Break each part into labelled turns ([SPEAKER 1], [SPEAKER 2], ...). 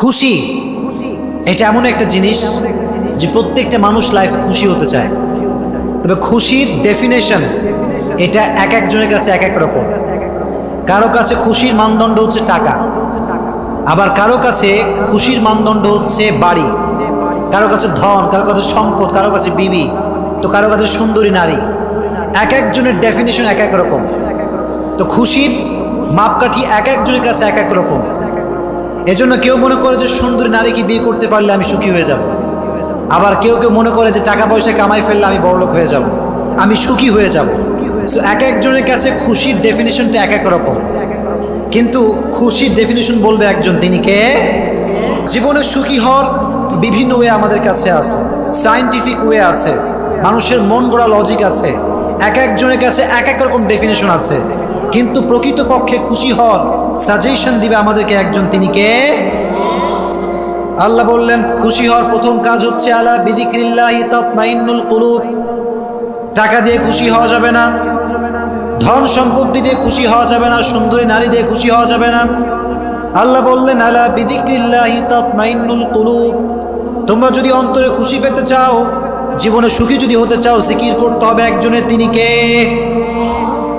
[SPEAKER 1] খুশি। এটা এমন একটা জিনিস যে প্রত্যেকটা মানুষ লাইফে খুশি হতে চায়। তবে খুশির ডেফিনেশন এটা এক একজনের কাছে এক এক রকম। কারও কাছে খুশির মানদণ্ড হচ্ছে টাকা। আবার কারও কাছে খুশির মানদণ্ড হচ্ছে বাড়ি। কারও কাছে ধন, কারও কাছে সম্পদ, কারও কাছে বিবি, তো কারও কাছে সুন্দরী নারী। এক একজনের ডেফিনেশন এক এক রকম। তো খুশির মাপকাঠি এক একজনের কাছে এক এক রকম। এজন্য কেউ মনে করে যে সুন্দরী নারীকে বিয়ে করতে পারলে আমি সুখী হয়ে যাব। আবার কেউ কেউ মনে করে যে টাকা পয়সা কামাই ফেললে আমি বড়লোক হয়ে যাব। আমি সুখী হয়ে যাব। সো এক একজনের কাছে খুশির ডেফিনেশনটা এক এক রকম। কিন্তু খুশির ডেফিনেশন বলবে একজন, তিনি কে? জীবনে সুখী হওয়ার বিভিন্ন ওয়ে আমাদের কাছে আছে। সায়েন্টিফিক ওয়ে আছে। মানুষের মন গড়া লজিক আছে। এক একজনের কাছে এক এক রকম ডেফিনেশন আছে। কিন্তু প্রকৃতপক্ষে খুশি হওয়ার সাজেশন দিবে আমাদেরকে একজন, তিনি কে? আল্লাহ বললেন, খুশি হওয়ার প্রথম কাজ হচ্ছে, আলা বিদিক্রিল্লাহি তাতমাইন্নুল কুলুব। টাকা দিয়ে খুশি হওয়া যাবে না। ধন সম্পত্তি দিয়ে খুশি হওয়া যাবে না। সুন্দরী নারী দিয়ে খুশি হওয়া যাবে না। আল্লাহ বললেন, আলা বিদিক্রিল্লাহি তাতমাইন্নুল কুলুব। তোমরা যদি অন্তরে খুশি পেতে চাও, জীবনে সুখী যদি হতে চাও, জিকির করতে হবে একজনের, তিনি কে?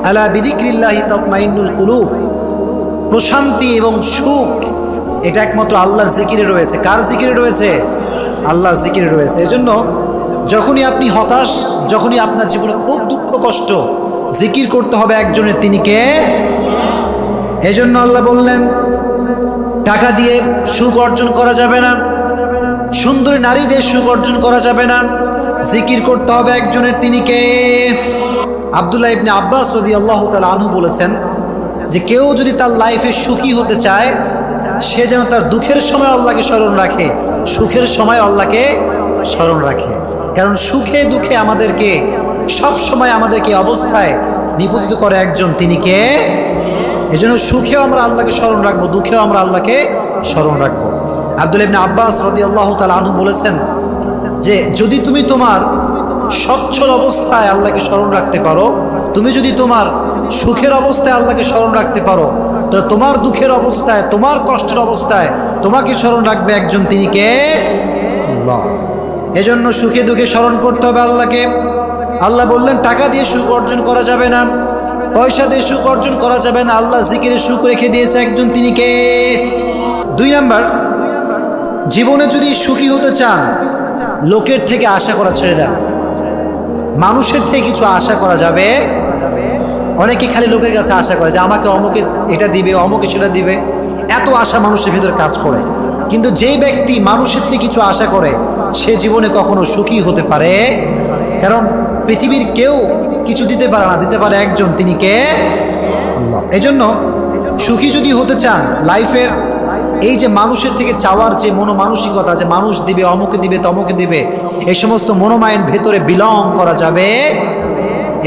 [SPEAKER 1] আলা বিদিক্রিল্লাহি তাতমাইন্নুল কুলুব। প্রশান্তি এবং সুখ, এটা একমাত্র আল্লাহর জিকিরে রয়েছে। কার জিকিরে রয়েছে? আল্লাহর জিকিরে রয়েছে। এজন্য যখনই আপনি হতাশ, যখনই আপনার জীবনে খুব দুঃখ, কষ্ট, জিকির করতে হবে একজনের, তিনি কে? এজন্য আল্লাহ বললেন, টাকা দিয়ে সুখ অর্জন করা যাবে না, সুন্দরী নারী দিয়ে সুখ অর্জন করা যাবে না, জিকির করতে হবে একজনের, তিনি কে? আবদুল্লাহ ইবনে আব্বাস রদি আল্লাহ তালা আনহু বলেছেন যে কেউ যদি তার লাইফে সুখী হতে চায়, সে যেন তার দুঃখের সময় আল্লাহকে স্মরণ রাখে, সুখের সময় আল্লাহকে স্মরণ রাখে। কারণ সুখে দুঃখে আমাদেরকে, সব সময় আমাদেরকে অবস্থায় নিপতিত করে একজন, তিনি কে? এজন্য সুখেও আমরা আল্লাহকে স্মরণ রাখব, দুঃখেও আমরা আল্লাহকে স্মরণ রাখব। আব্দুল ইবনে আব্বাস রদি আল্লাহ তালা আনহু বলেছেন যে, যদি তুমি তোমার সচ্ছল অবস্থায় আল্লাহকে স্মরণ রাখতে পারো, তুমি যদি তোমার সুখের অবস্থায় আল্লাহকে স্মরণ রাখতে পারো। তাহলে তোমার দুঃখের অবস্থায়, তোমার কষ্টের অবস্থায় তোমাকে স্মরণ রাখবে একজন তিনি কে? এজন্য সুখে দুঃখে স্মরণ করতে হবে আল্লাহকে। আল্লাহ বললেন, টাকা দিয়ে সুখ অর্জন করা যাবে না, পয়সা দিয়ে সুখ অর্জন করা যাবে না, আল্লাহ জিকিরে সুখ রেখে দিয়েছে একজন তিনি কে? দুই নাম্বার, জীবনে যদি সুখী হতে চান, লোকের থেকে আশা করা ছেড়ে দেন। মানুষের থেকে কিছু আশা করা যাবে অনেকে খালি লোকের কাছে আশা করে যে আমাকে অমুকে এটা দিবে, অমুকে সেটা দিবে। এত আশা মানুষের ভিতরে কাজ করে। কিন্তু যেই ব্যক্তি মানুষের থেকে কিছু আশা করে, সে জীবনে কখনো সুখী হতে পারে। কারণ পৃথিবীর কেউ কিছু দিতে পারে না, দিতে পারে একজন, তিনি কে? এজন্য সুখী যদি হতে চান লাইফের এই যে মানুষের থেকে চাওয়ার যে মনোমানসিকতা, যে মানুষ দিবে, অমুকে দিবে, তমুকে দিবে এই সমস্ত মনোমায়ের ভেতরে বিলং করা যাবে।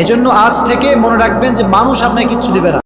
[SPEAKER 1] এজন্য আজ থেকে মনে রাখবেন যে মানুষ আপনাকে কিচ্ছু দেবে না।